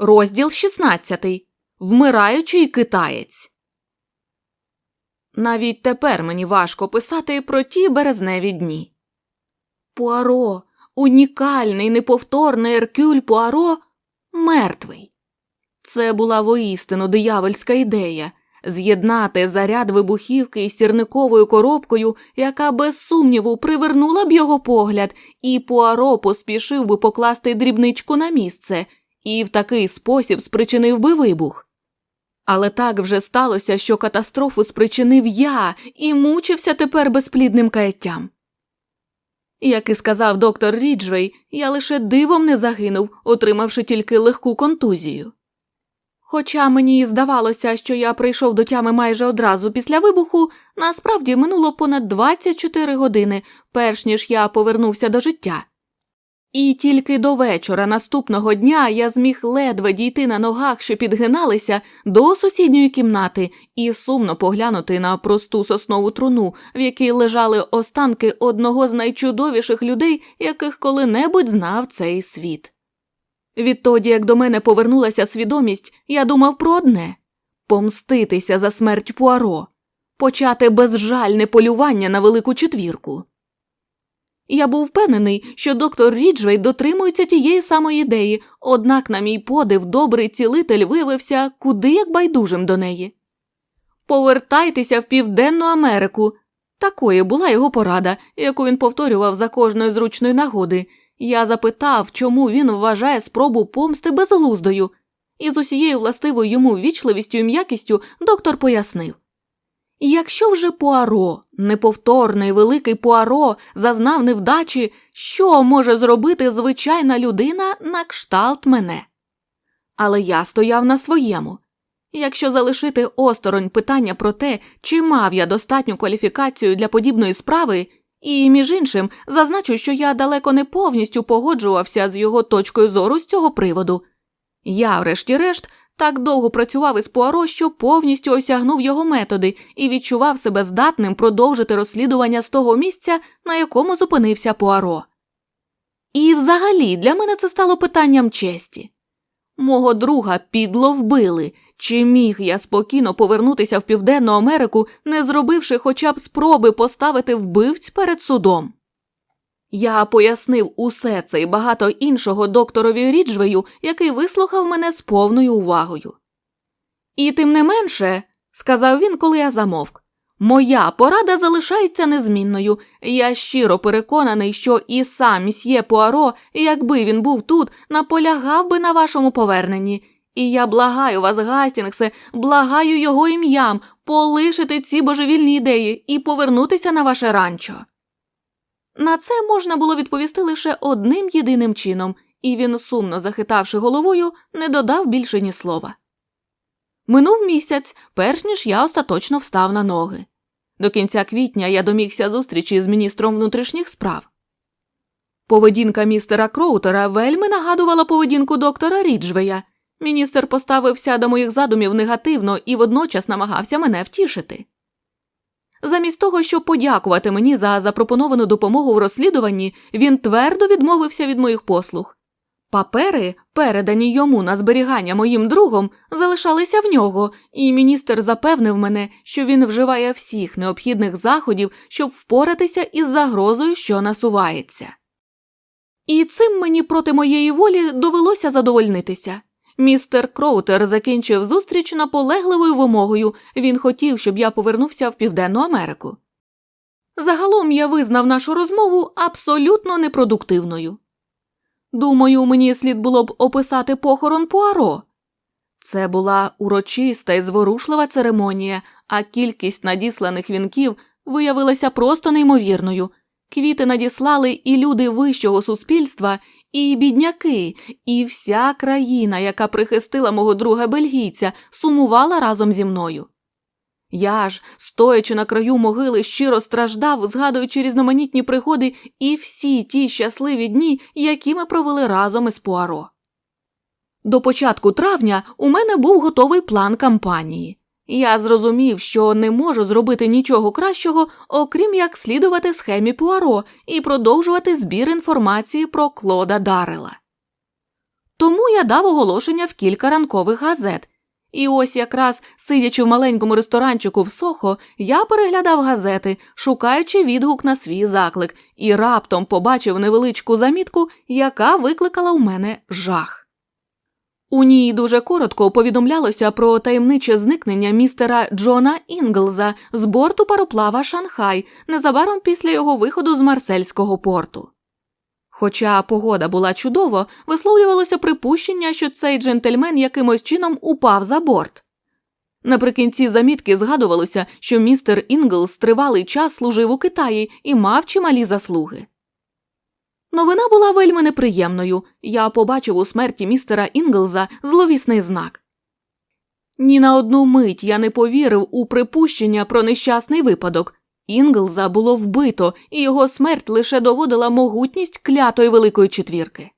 Розділ 16. Вмираючий китаєць. Навіть тепер мені важко писати про ті березневі дні. Пуаро, унікальний, неповторний Еркюль Пуаро, мертвий. Це була воістину диявольська ідея з'єднати заряд вибухівки із сірниковою коробкою, яка без сумніву привернула б його погляд, і Пуаро поспішив би покласти дрібничку на місце і в такий спосіб спричинив би вибух. Але так вже сталося, що катастрофу спричинив я і мучився тепер безплідним каяттям. Як і сказав доктор Ріджвей, я лише дивом не загинув, отримавши тільки легку контузію. Хоча мені і здавалося, що я прийшов до тями майже одразу після вибуху, насправді минуло понад 24 години, перш ніж я повернувся до життя. І тільки до вечора наступного дня я зміг ледве дійти на ногах, що підгиналися, до сусідньої кімнати і сумно поглянути на просту соснову труну, в якій лежали останки одного з найчудовіших людей, яких коли-небудь знав цей світ. Відтоді, як до мене повернулася свідомість, я думав про одне помститися за смерть Пуаро, почати безжальне полювання на велику четвірку. Я був впевнений, що доктор Ріджвей дотримується тієї самої ідеї, однак, на мій подив, добрий цілитель виявився куди як байдужим до неї. Повертайтеся в Південну Америку. Такою була його порада, яку він повторював за кожної зручної нагоди. Я запитав, чому він вважає спробу помсти безглуздою, і з усією властивою йому ввічливістю і м'якістю доктор пояснив. Якщо вже Пуаро, неповторний великий Пуаро, зазнав невдачі, що може зробити звичайна людина на кшталт мене? Але я стояв на своєму. Якщо залишити осторонь питання про те, чи мав я достатню кваліфікацію для подібної справи, і, між іншим, зазначу, що я далеко не повністю погоджувався з його точкою зору з цього приводу. Я, врешті-решт, так довго працював із Пуаро, що повністю осягнув його методи і відчував себе здатним продовжити розслідування з того місця, на якому зупинився Пуаро. І взагалі для мене це стало питанням честі. Мого друга підло вбили. Чи міг я спокійно повернутися в Південну Америку, не зробивши хоча б спроби поставити вбивць перед судом? Я пояснив усе це і багато іншого докторові Ріджвею, який вислухав мене з повною увагою. І тим не менше, сказав він, коли я замовк, моя порада залишається незмінною. Я щиро переконаний, що і сам місьє Пуаро, якби він був тут, наполягав би на вашому поверненні. І я благаю вас, Гастінгсе, благаю його ім'ям полишити ці божевільні ідеї і повернутися на ваше ранчо. На це можна було відповісти лише одним єдиним чином, і він, сумно захитавши головою, не додав більше ні слова. Минув місяць, перш ніж я остаточно встав на ноги. До кінця квітня я домігся зустрічі з міністром внутрішніх справ. Поведінка містера Кроутера вельми нагадувала поведінку доктора Ріджвея. Міністр поставився до моїх задумів негативно і водночас намагався мене втішити. Замість того, щоб подякувати мені за запропоновану допомогу в розслідуванні, він твердо відмовився від моїх послуг. Папери, передані йому на зберігання моїм другом, залишалися в нього, і міністр запевнив мене, що він вживає всіх необхідних заходів, щоб впоратися із загрозою, що насувається. І цим мені проти моєї волі довелося задовольнитися. Містер Кроутер закінчив зустріч наполегливою вимогою він хотів, щоб я повернувся в Південну Америку. Загалом я визнав нашу розмову абсолютно непродуктивною. Думаю, мені слід було б описати похорон Пуаро. Це була урочиста і зворушлива церемонія, а кількість надісланих вінків виявилася просто неймовірною. Квіти надіслали і люди вищого суспільства, і бідняки, і вся країна, яка прихистила мого друга бельгійця, сумувала разом зі мною. Я ж, стоячи на краю могили, щиро страждав, згадуючи різноманітні пригоди і всі ті щасливі дні, які ми провели разом із Пуаро. До початку травня у мене був готовий план кампанії. Я зрозумів, що не можу зробити нічого кращого, окрім як слідувати схемі Пуаро і продовжувати збір інформації про Клода Дарела. Тому я дав оголошення в кілька ранкових газет. І ось якраз, сидячи в маленькому ресторанчику в Сохо, я переглядав газети, шукаючи відгук на свій заклик, і раптом побачив невеличку замітку, яка викликала у мене жах. У ній дуже коротко повідомлялося про таємниче зникнення містера Джона Інглза з борту пароплава Шанхай незабаром після його виходу з Марсельського порту. Хоча погода була чудово, висловлювалося припущення, що цей джентльмен якимось чином упав за борт. Наприкінці замітки згадувалося, що містер Інглс тривалий час служив у Китаї і мав чималі заслуги. Новина була вельми неприємною. Я побачив у смерті містера Інглза зловісний знак. Ні на одну мить я не повірив у припущення про нещасний випадок. Інглза було вбито, і його смерть лише доводила могутність клятої великої четвірки.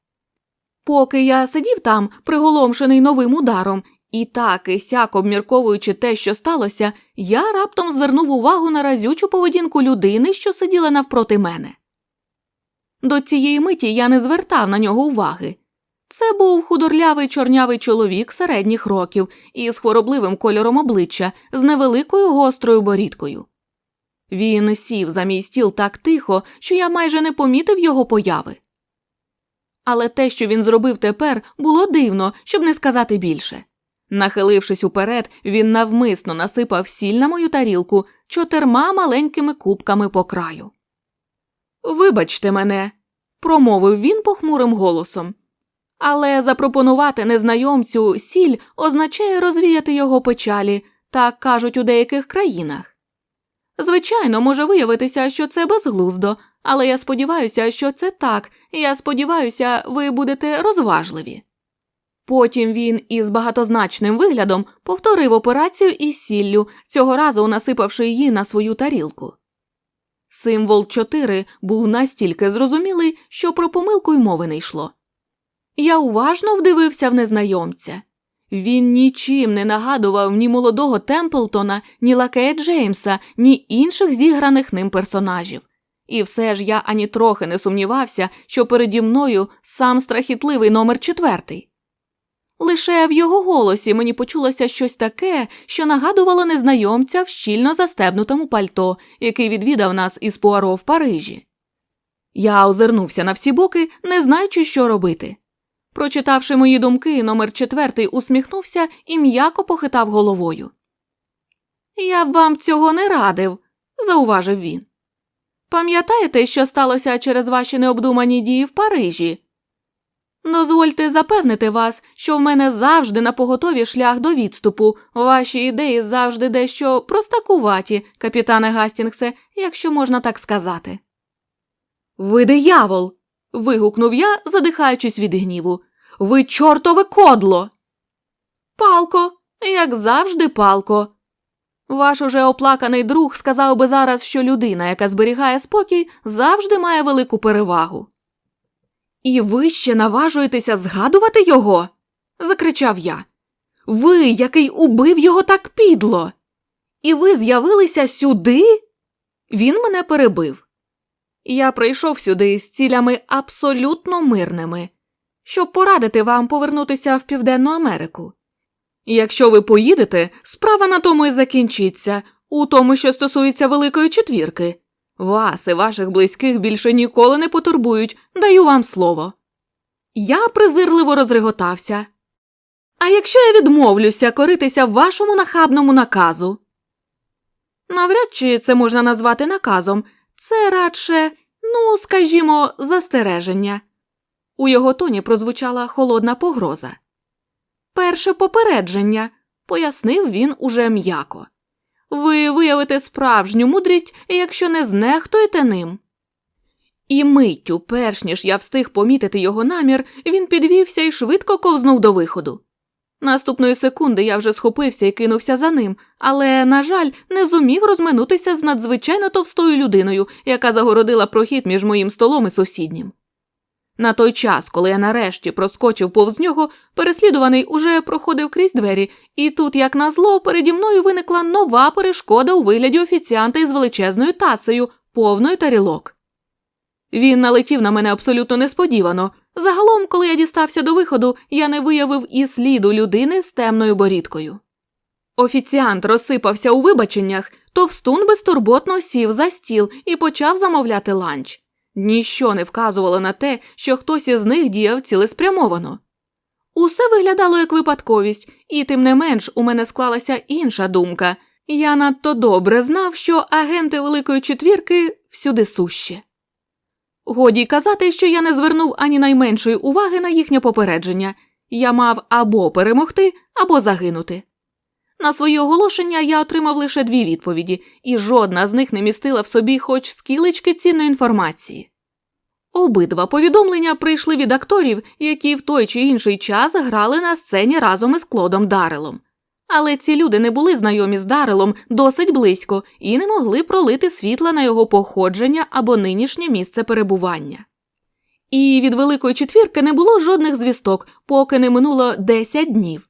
Поки я сидів там, приголомшений новим ударом, і так і сяк обмірковуючи те, що сталося, я раптом звернув увагу на разючу поведінку людини, що сиділа навпроти мене. До цієї миті я не звертав на нього уваги. Це був худорлявий чорнявий чоловік середніх років із хворобливим кольором обличчя, з невеликою гострою борідкою. Він сів за мій стіл так тихо, що я майже не помітив його появи. Але те, що він зробив тепер, було дивно, щоб не сказати більше. Нахилившись уперед, він навмисно насипав сіль на мою тарілку чотирма маленькими кубками по краю. Вибачте мене, промовив він похмурим голосом. Але запропонувати незнайомцю сіль означає розвіяти його печалі, так кажуть у деяких країнах. Звичайно, може виявитися, що це безглуздо, але я сподіваюся, що це так, я сподіваюся, ви будете розважливі. Потім він із багатозначним виглядом повторив операцію із сіллю, цього разу насипавши її на свою тарілку. Символ 4 був настільки зрозумілий, що про помилку й мови не йшло. Я уважно вдивився в незнайомця. Він нічим не нагадував ні молодого Темплтона, ні лакея Джеймса, ні інших зіграних ним персонажів. І все ж я ані трохи не сумнівався, що переді мною сам страхітливий номер четвертий. Лише в його голосі мені почулося щось таке, що нагадувало незнайомця в щільно застебнутому пальто, який відвідав нас із Пуаро в Парижі. Я озирнувся на всі боки, не знаючи, що робити. Прочитавши мої думки, номер четвертий усміхнувся і м'яко похитав головою. Я б вам цього не радив, зауважив він. Пам'ятаєте, що сталося через ваші необдумані дії в Парижі? Дозвольте запевнити вас, що в мене завжди на поготові шлях до відступу. Ваші ідеї завжди дещо простакуваті, капітане Гастінгсе, якщо можна так сказати. Ви диявол. вигукнув я, задихаючись від гніву. Ви чортове кодло. Палко, як завжди, палко. Ваш уже оплаканий друг сказав би зараз, що людина, яка зберігає спокій, завжди має велику перевагу. І ви ще наважуєтеся згадувати його? закричав я. Ви, який убив його так підло. І ви з'явилися сюди? Він мене перебив. Я прийшов сюди з цілями абсолютно мирними, щоб порадити вам повернутися в Південну Америку. Якщо ви поїдете, справа на тому і закінчиться, у тому, що стосується Великої четвірки. Вас і ваших близьких більше ніколи не потурбують, даю вам слово. Я презирливо розреготався. А якщо я відмовлюся коритися вашому нахабному наказу? Навряд чи це можна назвати наказом, це радше, ну, скажімо, застереження. У його тоні прозвучала холодна погроза. Перше попередження, пояснив він уже м'яко. Ви виявите справжню мудрість, якщо не знехтуєте ним. І миттю, перш ніж я встиг помітити його намір, він підвівся і швидко ковзнув до виходу. Наступної секунди я вже схопився і кинувся за ним, але, на жаль, не зумів розминутися з надзвичайно товстою людиною, яка загородила прохід між моїм столом і сусіднім. На той час, коли я нарешті проскочив повз нього, переслідуваний уже проходив крізь двері, і тут, як назло, переді мною виникла нова перешкода у вигляді офіціанта із величезною тацею, повною тарілок. Він налетів на мене абсолютно несподівано, Загалом, коли я дістався до виходу, я не виявив і сліду людини з темною борідкою. Офіціант розсипався у вибаченнях, товстун безтурботно сів за стіл і почав замовляти ланч. Ніщо не вказувало на те, що хтось із них діяв цілеспрямовано. Усе виглядало як випадковість, і тим не менш у мене склалася інша думка. Я надто добре знав, що агенти Великої четвірки всюди сущі. Годі казати, що я не звернув ані найменшої уваги на їхнє попередження я мав або перемогти, або загинути. На свої оголошення я отримав лише дві відповіді, і жодна з них не містила в собі хоч скілечки цінної інформації. Обидва повідомлення прийшли від акторів, які в той чи інший час грали на сцені разом із Клодом Дарелом. Але ці люди не були знайомі з Дарелом досить близько і не могли пролити світла на його походження або нинішнє місце перебування. І від Великої четвірки не було жодних звісток, поки не минуло 10 днів.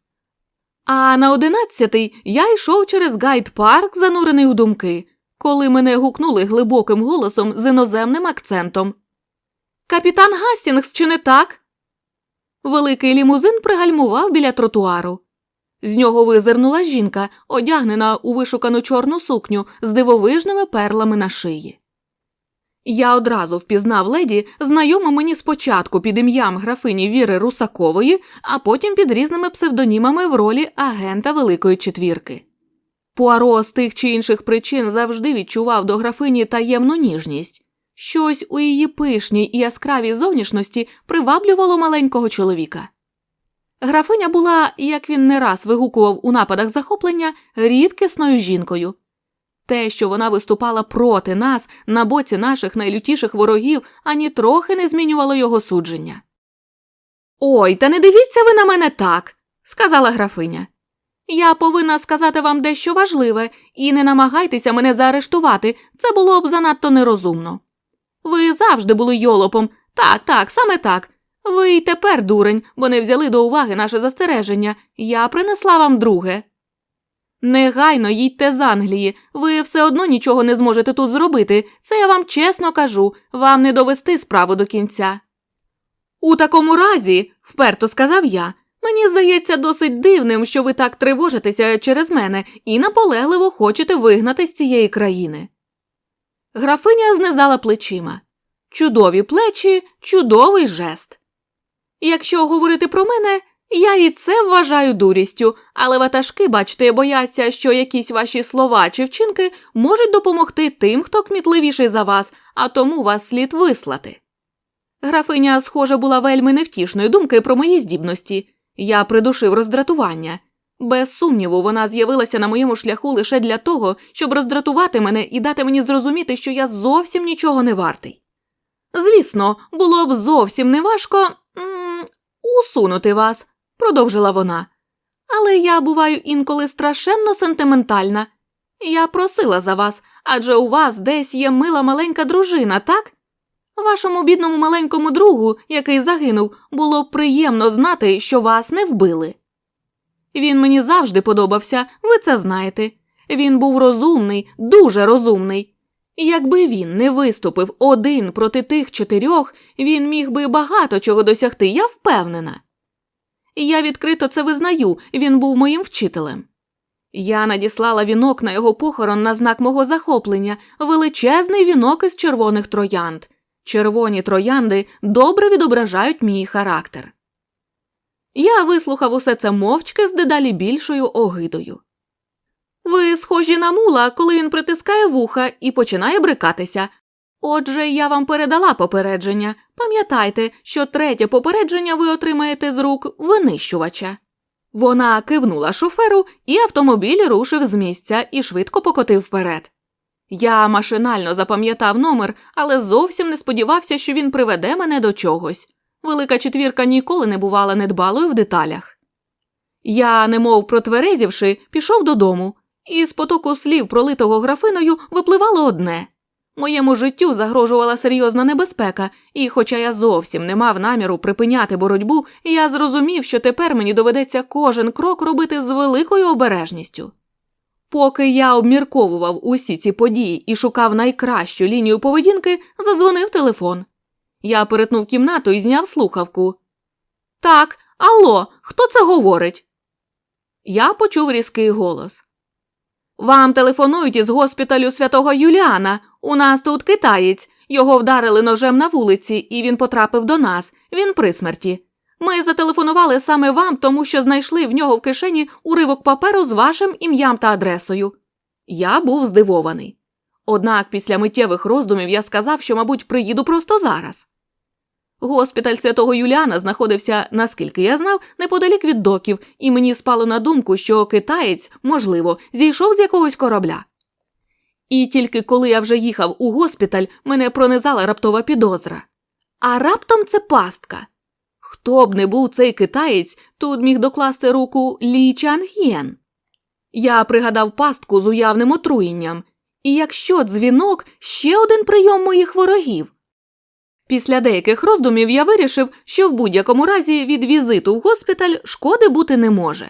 А на одинадцятий я йшов через гайд-парк, занурений у думки, коли мене гукнули глибоким голосом з іноземним акцентом. Капітан Гастінгс, чи не так? Великий лімузин пригальмував біля тротуару. З нього визирнула жінка, одягнена у вишукану чорну сукню з дивовижними перлами на шиї. Я одразу впізнав леді, знайому мені спочатку під ім'ям графині Віри Русакової, а потім під різними псевдонімами в ролі агента Великої четвірки. Пуаро з тих чи інших причин завжди відчував до графині таємну ніжність. Щось у її пишній і яскравій зовнішності приваблювало маленького чоловіка. Графиня була, як він не раз вигукував у нападах захоплення, рідкісною жінкою. Те, що вона виступала проти нас на боці наших найлютіших ворогів, ані трохи не змінювало його судження. Ой, та не дивіться ви на мене так, сказала графиня. Я повинна сказати вам дещо важливе, і не намагайтеся мене заарештувати, це було б занадто нерозумно. Ви завжди були йолопом, так, так, саме так. Ви й тепер дурень, бо не взяли до уваги наше застереження. Я принесла вам друге. Негайно їдьте з Англії, ви все одно нічого не зможете тут зробити, це я вам чесно кажу, вам не довести справу до кінця. У такому разі, вперто сказав я, мені здається досить дивним, що ви так тривожитеся через мене і наполегливо хочете вигнати з цієї країни. Графиня знизала плечима. Чудові плечі, чудовий жест. Якщо говорити про мене, я і це вважаю дурістю, але ватажки, бачите, бояться, що якісь ваші слова чи вчинки можуть допомогти тим, хто кмітливіший за вас, а тому вас слід вислати. Графиня, схоже, була вельми невтішної думки про мої здібності. Я придушив роздратування. Без сумніву, вона з'явилася на моєму шляху лише для того, щоб роздратувати мене і дати мені зрозуміти, що я зовсім нічого не вартий. Звісно, було б зовсім неважко м усунути вас, продовжила вона. Але я буваю інколи страшенно сентиментальна. Я просила за вас, адже у вас десь є мила маленька дружина, так? Вашому бідному маленькому другу, який загинув, було приємно знати, що вас не вбили. Він мені завжди подобався, ви це знаєте. Він був розумний, дуже розумний. Якби він не виступив один проти тих чотирьох, він міг би багато чого досягти, я впевнена. Я відкрито це визнаю, він був моїм вчителем. Я надіслала вінок на його похорон на знак мого захоплення, величезний вінок із червоних троянд. Червоні троянди добре відображають мій характер. Я вислухав усе це мовчки з дедалі більшою огидою. Ви схожі на мула, коли він притискає вуха і починає брикатися. Отже, я вам передала попередження. Пам'ятайте, що третє попередження ви отримаєте з рук винищувача. Вона кивнула шоферу, і автомобіль рушив з місця і швидко покотив вперед. Я машинально запам'ятав номер, але зовсім не сподівався, що він приведе мене до чогось. Велика четвірка ніколи не бувала недбалою в деталях. Я, немов протверезівши, пішов додому, і з потоку слів, пролитого графиною, випливало одне моєму життю загрожувала серйозна небезпека, і, хоча я зовсім не мав наміру припиняти боротьбу, я зрозумів, що тепер мені доведеться кожен крок робити з великою обережністю. Поки я обмірковував усі ці події і шукав найкращу лінію поведінки, задзвонив телефон. Я перетнув кімнату і зняв слухавку. Так, алло, хто це говорить? Я почув різкий голос. Вам телефонують із госпіталю святого Юліана. У нас тут китаєць. Його вдарили ножем на вулиці, і він потрапив до нас. Він при смерті. Ми зателефонували саме вам, тому що знайшли в нього в кишені уривок паперу з вашим ім'ям та адресою. Я був здивований. Однак після миттєвих роздумів я сказав, що, мабуть, приїду просто зараз. Госпіталь святого Юліана знаходився, наскільки я знав, неподалік від доків, і мені спало на думку, що китаєць, можливо, зійшов з якогось корабля. І тільки коли я вже їхав у госпіталь, мене пронизала раптова підозра. А раптом це пастка. Хто б не був цей китаєць, тут міг докласти руку Лі Чанг'єн. Я пригадав пастку з уявним отруєнням, і якщо дзвінок ще один прийом моїх ворогів. Після деяких роздумів я вирішив, що в будь-якому разі від візиту в госпіталь шкоди бути не може.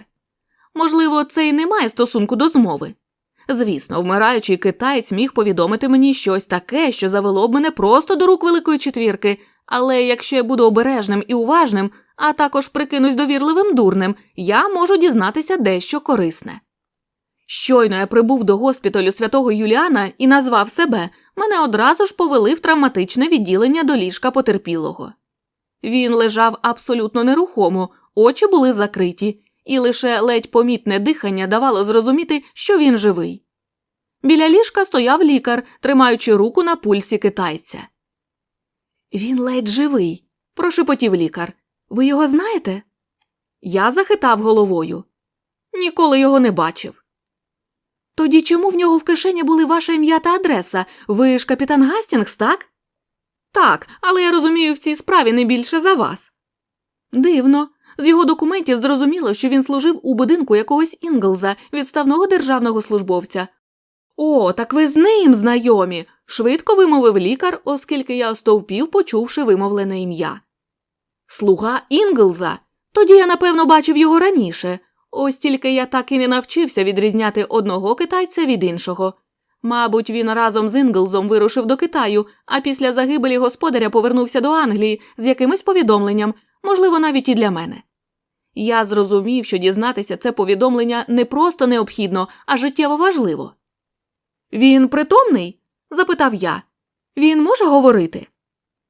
Можливо, це й не має стосунку до змови. Звісно, вмираючий китаєць міг повідомити мені щось таке, що завело б мене просто до рук Великої четвірки, але якщо я буду обережним і уважним, а також прикинусь довірливим дурнем, я можу дізнатися дещо корисне. Щойно я прибув до госпіталю святого Юліана і назвав себе, мене одразу ж повели в травматичне відділення до ліжка потерпілого. Він лежав абсолютно нерухомо, очі були закриті, і лише ледь помітне дихання давало зрозуміти, що він живий. Біля ліжка стояв лікар, тримаючи руку на пульсі китайця. Він ледь живий, прошепотів лікар. Ви його знаєте? Я захитав головою. Ніколи його не бачив. Тоді чому в нього в кишені були ваше ім'я та адреса? Ви ж капітан Гастінгс, так? Так, але я розумію в цій справі не більше за вас. Дивно. З його документів зрозуміло, що він служив у будинку якогось Інглза, відставного державного службовця. О, так ви з ним знайомі. швидко вимовив лікар, оскільки я остовпів, почувши вимовлене ім'я. Слуга Інглза. Тоді я, напевно, бачив його раніше. Ось тільки я так і не навчився відрізняти одного китайця від іншого. Мабуть, він разом з Інглзом вирушив до Китаю, а після загибелі господаря повернувся до Англії з якимось повідомленням, можливо, навіть і для мене. Я зрозумів, що дізнатися це повідомлення не просто необхідно, а життєво важливо. Він притомний? запитав я. Він може говорити?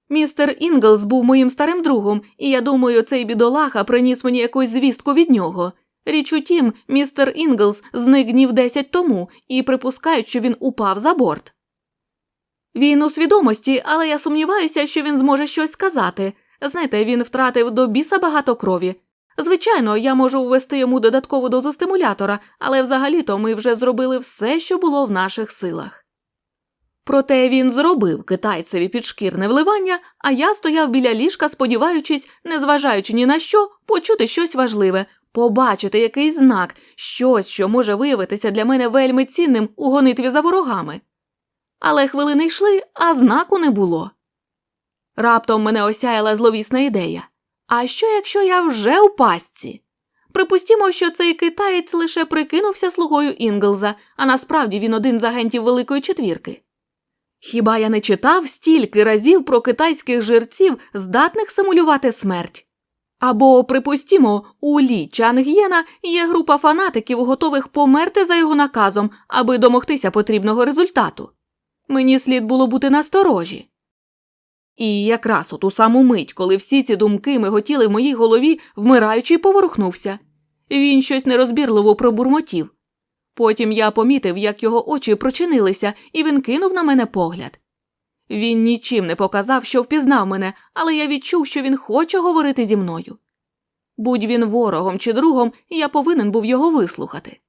Містер Інглс був моїм старим другом, і я думаю, цей бідолаха приніс мені якусь звістку від нього. Річ у тім, містер Інглс зник днів десять тому і припускають, що він упав за борт. Він у свідомості, але я сумніваюся, що він зможе щось сказати. Знаєте, він втратив до біса багато крові. Звичайно, я можу ввести йому додаткову дозу стимулятора, але взагалі-то ми вже зробили все, що було в наших силах. Проте він зробив китайцеві підшкірне вливання, а я стояв біля ліжка, сподіваючись, незважаючи ні на що, почути щось важливе, побачити якийсь знак, щось, що може виявитися для мене вельми цінним у гонитві за ворогами. Але хвилини йшли, а знаку не було. Раптом мене осяяла зловісна ідея. А що, якщо я вже у пастці? Припустімо, що цей китаєць лише прикинувся слугою Інглза, а насправді він один з агентів Великої четвірки. Хіба я не читав стільки разів про китайських жерців, здатних симулювати смерть? Або, припустімо, у Лі Чанг'єна є група фанатиків, готових померти за його наказом, аби домогтися потрібного результату. Мені слід було бути насторожі. І якраз у ту саму мить, коли всі ці думки миготіли в моїй голові, вмираючий поворухнувся. Він щось нерозбірливо пробурмотів. Потім я помітив, як його очі прочинилися, і він кинув на мене погляд. Він нічим не показав, що впізнав мене, але я відчув, що він хоче говорити зі мною. Будь він ворогом чи другом, я повинен був його вислухати.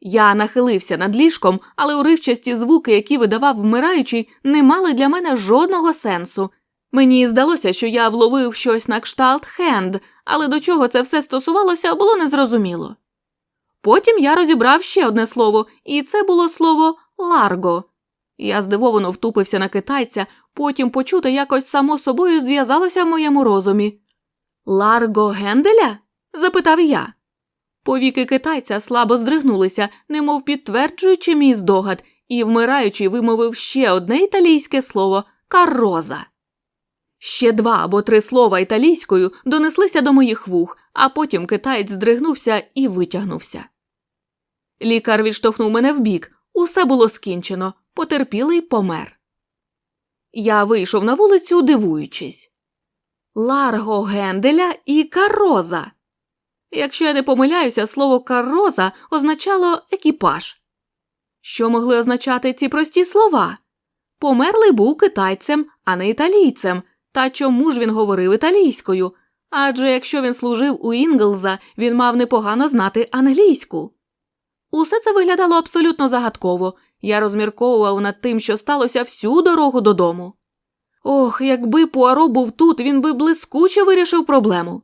Я нахилився над ліжком, але уривчасті звуки, які видавав вмираючий, не мали для мене жодного сенсу. Мені здалося, що я вловив щось на кшталт хенд, але до чого це все стосувалося, було незрозуміло. Потім я розібрав ще одне слово, і це було слово ларго. Я здивовано втупився на китайця, потім почути якось само собою зв'язалося в моєму розумі. Ларго Генделя? запитав я. Повіки китайця слабо здригнулися, немов підтверджуючи мій здогад, і, вмираючи, вимовив ще одне італійське слово кароза. Ще два або три слова італійською донеслися до моїх вух, а потім китаєць здригнувся і витягнувся. Лікар відштовхнув мене вбік, усе було скінчено, потерпілий помер. Я вийшов на вулицю, дивуючись. Ларго Генделя і кароза. Якщо я не помиляюся, слово кароза означало екіпаж. Що могли означати ці прості слова? Померлий був китайцем, а не італійцем. Та чому ж він говорив італійською? Адже якщо він служив у Інглза, він мав непогано знати англійську. Усе це виглядало абсолютно загадково. Я розмірковував над тим, що сталося всю дорогу додому. Ох, якби Пуаро був тут, він би блискуче вирішив проблему.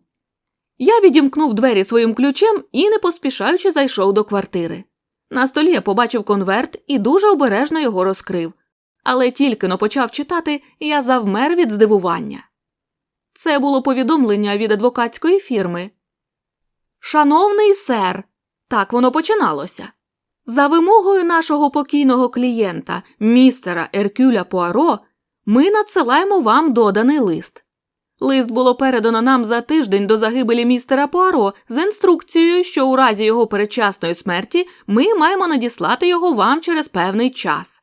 Я відімкнув двері своїм ключем і, не поспішаючи, зайшов до квартири. На столі я побачив конверт і дуже обережно його розкрив. Але тільки но почав читати, я завмер від здивування. Це було повідомлення від адвокатської фірми. Шановний сер, так воно починалося. За вимогою нашого покійного клієнта, містера Еркюля Пуаро, ми надсилаємо вам доданий лист. Лист було передано нам за тиждень до загибелі містера Пуаро з інструкцією, що у разі його передчасної смерті ми маємо надіслати його вам через певний час.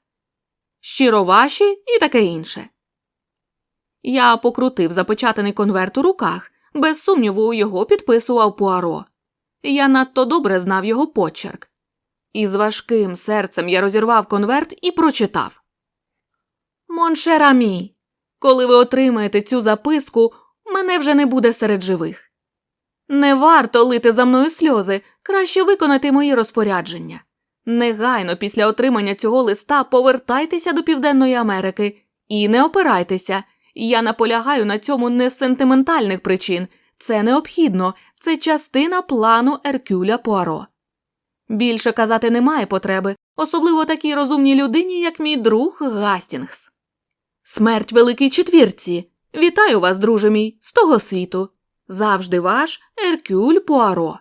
Щиро ваші і таке інше. Я покрутив запечатаний конверт у руках, без сумніву, його підписував Пуаро. Я надто добре знав його почерк. І з важким серцем я розірвав конверт і прочитав Моншерамі, коли ви отримаєте цю записку, мене вже не буде серед живих. Не варто лити за мною сльози, краще виконати мої розпорядження. Негайно після отримання цього листа повертайтеся до Південної Америки і не опирайтеся. Я наполягаю на цьому не з сентиментальних причин. Це необхідно, це частина плану Еркюля Пуаро. Більше казати немає потреби, особливо такій розумній людині, як мій друг Гастінгс. Смерть великій четвірці. Вітаю вас, друже мій, з того світу. Завжди ваш Еркюль Пуаро.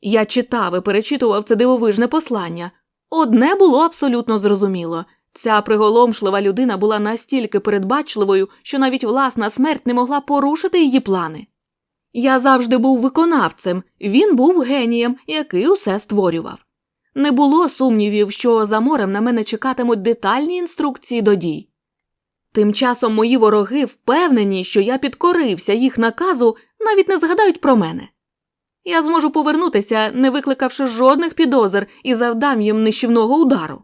Я читав і перечитував це дивовижне послання. Одне було абсолютно зрозуміло ця приголомшлива людина була настільки передбачливою, що навіть власна смерть не могла порушити її плани. Я завжди був виконавцем, він був генієм, який усе створював. Не було сумнівів, що за морем на мене чекатимуть детальні інструкції до дій. Тим часом мої вороги впевнені, що я підкорився їх наказу, навіть не згадають про мене. Я зможу повернутися, не викликавши жодних підозр і завдам їм нищівного удару.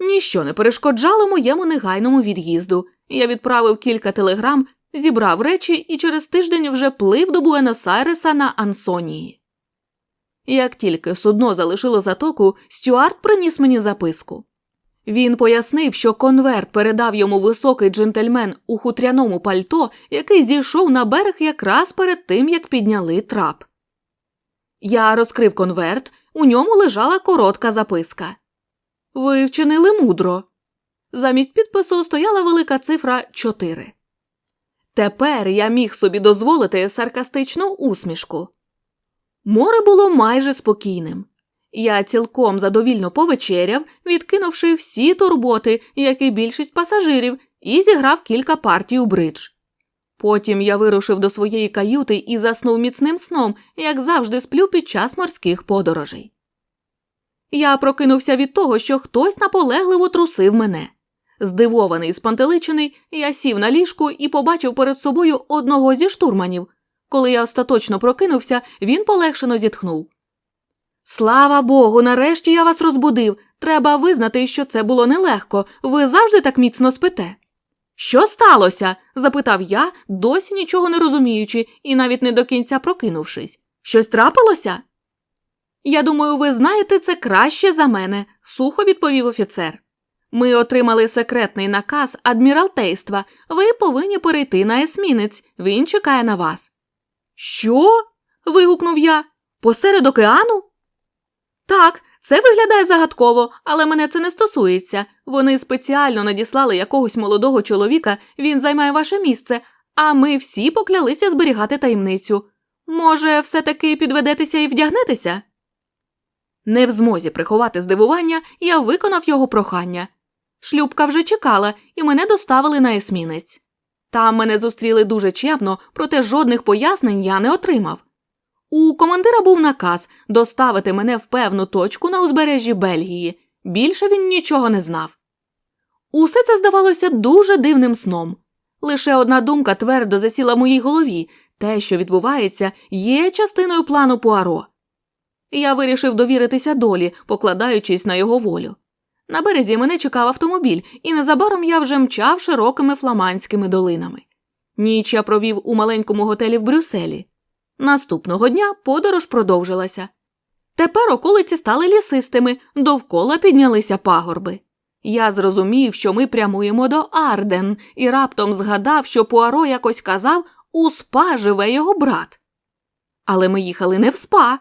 Ніщо не перешкоджало моєму негайному від'їзду. Я відправив кілька телеграм, зібрав речі і через тиждень вже плив до Буенос-Айреса на Ансонії. Як тільки судно залишило затоку, Стюарт приніс мені записку. Він пояснив, що конверт передав йому високий джентльмен у хутряному пальто, який зійшов на берег якраз перед тим, як підняли трап. Я розкрив конверт, у ньому лежала коротка записка. Ви вчинили мудро. Замість підпису стояла велика цифра 4. Тепер я міг собі дозволити саркастичну усмішку. Море було майже спокійним. Я цілком задовільно повечеряв, відкинувши всі турботи, як і більшість пасажирів, і зіграв кілька партій у бридж. Потім я вирушив до своєї каюти і заснув міцним сном, як завжди сплю під час морських подорожей. Я прокинувся від того, що хтось наполегливо трусив мене. Здивований і спантеличений, я сів на ліжку і побачив перед собою одного зі штурманів. Коли я остаточно прокинувся, він полегшено зітхнув. Слава Богу, нарешті я вас розбудив. Треба визнати, що це було нелегко. Ви завжди так міцно спите. Що сталося? запитав я, досі нічого не розуміючи і навіть не до кінця прокинувшись. Щось трапилося? Я думаю, ви знаєте це краще за мене, сухо відповів офіцер. Ми отримали секретний наказ адміралтейства. Ви повинні перейти на есмінець. Він чекає на вас. Що? вигукнув я. Посеред океану? Так, це виглядає загадково, але мене це не стосується. Вони спеціально надіслали якогось молодого чоловіка, він займає ваше місце, а ми всі поклялися зберігати таємницю. Може, все таки підведетеся і вдягнетеся? Не в змозі приховати здивування, я виконав його прохання. Шлюбка вже чекала, і мене доставили на есмінець. Там мене зустріли дуже чемно, проте жодних пояснень я не отримав. У командира був наказ доставити мене в певну точку на узбережжі Бельгії. Більше він нічого не знав. Усе це здавалося дуже дивним сном. Лише одна думка твердо засіла в моїй голові те, що відбувається, є частиною плану Пуаро. Я вирішив довіритися долі, покладаючись на його волю. На березі мене чекав автомобіль, і незабаром я вже мчав широкими фламандськими долинами. Ніч я провів у маленькому готелі в Брюсселі. Наступного дня подорож продовжилася. Тепер околиці стали лісистими, довкола піднялися пагорби. Я зрозумів, що ми прямуємо до Арден, і раптом згадав, що Пуаро якось казав у спа живе його брат. Але ми їхали не в спа.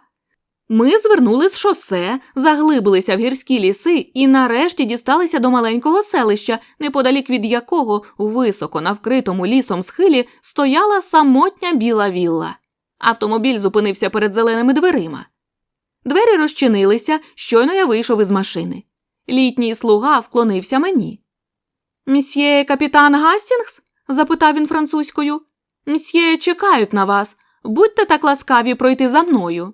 Ми звернули з шосе, заглибилися в гірські ліси і нарешті дісталися до маленького селища, неподалік від якого, високо на вкритому лісом схилі, стояла самотня біла вілла. Автомобіль зупинився перед зеленими дверима. Двері розчинилися, щойно я вийшов із машини. Літній слуга вклонився мені. Мсьє капітан Гастінгс? запитав він французькою. Мсьє чекають на вас. Будьте так ласкаві пройти за мною.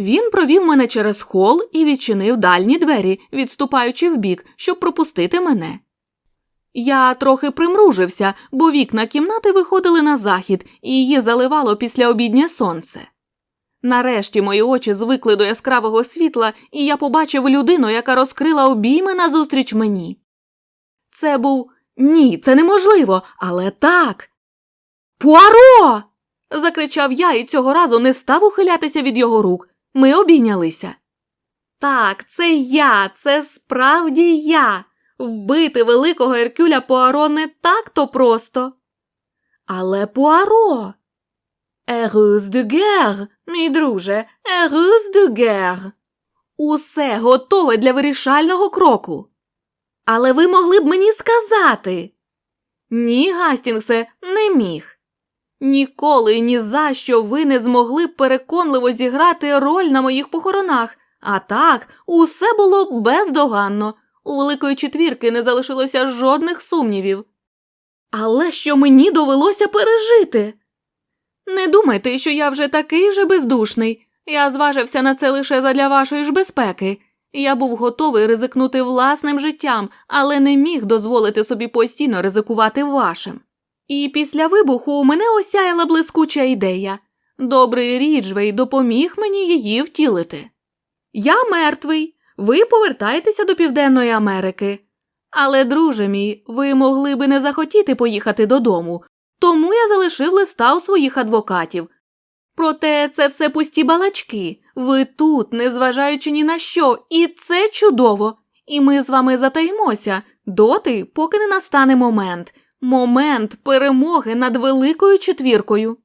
Він провів мене через хол і відчинив дальні двері, відступаючи вбік, щоб пропустити мене. Я трохи примружився, бо вікна кімнати виходили на захід, і її заливало після обіднє сонце. Нарешті мої очі звикли до яскравого світла, і я побачив людину, яка розкрила обійми назустріч мені. Це був ні, це неможливо, але так. Пуаро. закричав я і цього разу не став ухилятися від його рук. Ми обійнялися. Так, це я, це справді я. Вбити великого Еркюля Пуаро не так то просто. Але Пуаро. Еруз де гер, мій друже, еруз де гер. Усе готове для вирішального кроку. Але ви могли б мені сказати. Ні, Гастінгсе, не міг. Ніколи ні за що ви не змогли переконливо зіграти роль на моїх похоронах, а так усе було бездоганно. У Великої четвірки не залишилося жодних сумнівів. Але що мені довелося пережити? Не думайте, що я вже такий же бездушний. Я зважився на це лише задля вашої ж безпеки. Я був готовий ризикнути власним життям, але не міг дозволити собі постійно ризикувати вашим. І після вибуху мене осяяла блискуча ідея. Добрий Ріджвей допоміг мені її втілити. Я мертвий, ви повертаєтеся до Південної Америки. Але, друже мій, ви могли би не захотіти поїхати додому, тому я залишив листа у своїх адвокатів. Проте це все пусті балачки. Ви тут, незважаючи ні на що, і це чудово. І ми з вами затаїмося доти, поки не настане момент момент перемоги над великою четвіркою.